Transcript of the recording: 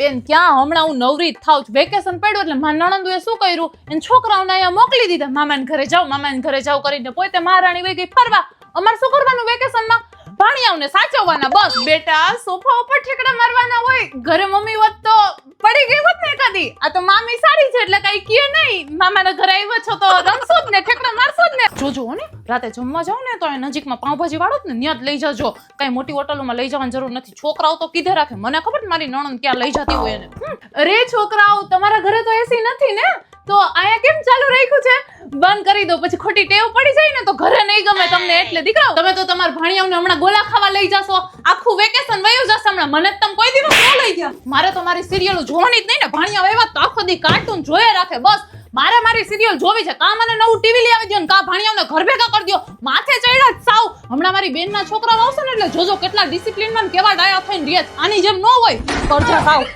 બેન, ક્યાં હમણાં હું નવરી થાવ છું. વેકેશન પડ્યું એટલે મારા નણંદુએ શું કર્યું? એને છોકરાઓને અહીંયા મોકલી દીધા. મામાને ઘરે જાઓ મામાને ઘરે જાઓ કરીને પોતે મહારાણી વહી ગઈ ફરવા. અમારે શું કરવાનું વેકેશનમાં ભાણિયાઓને સાચવવાના, બસ. બેટા, સોફા ઉપર ઠેકડા મારવાના હોય. ઘરે મમ્મી હોત તો પડી ગઈ હોત ને કદી આ તો મામી સારી છે એટલે કઈ કીએ નહીં. મામાના ઘરે આવ્યો છો તો રમશો જ ને ઠેકડા મારશો જ ને જોજો ને. રાતે જમવા જાવ ને તો એ નજીકમાં પાઉંભાજી વાળો ને ત્યાં જ લઈ જજો. કઈ મોટી હોટલોમાં લઈ જવાની જરૂર નથી. છોકરાઓ તો કીધે રાખે મને ખબર ને મારી નણંદ ક્યાં લઈ જતી હોય એને. અરે છોકરાઓ તમારા ઘરે તો એસી નથી ને? તો અહીંયા કેમ ચાલુ રાખ્યું છે? બંધ કરી દો પછી ખોટી ટેવ પડી જાય ને તો ઘરે નહીં ગમે તમને એટલે દીકરાઓ તમે તો તમારા ભાણિયાઓને હમણાં ગોલા ખાવા લઈ જશો. આખું વેકેશન વયું જશે હમણાં. મને તમે કોઈ દિવસ ન લઈ ગયા. મારે તો મારી સિરિયલો જોવાની જ નહીં ને. ભાણિયા એવા તો આખો દી કાર્ટૂન જોયા રાખે બસ. મારે મારી સિરિયલ જોવી છે. કા મને નવું ટીવી લઈ આવી દો ને કા ભાણિયાઓને ઘર ભેગા કરી દો માથે ચડ્યા જ સાવ. હમણાં મારી બેનના છોકરાઓ આવશે ને એટલે જોજો કેટલા ડિસિપ્લિનમાં કેવા ડાયા થઈને રિયત આની જેમ ન હોય, કરજા સાવ.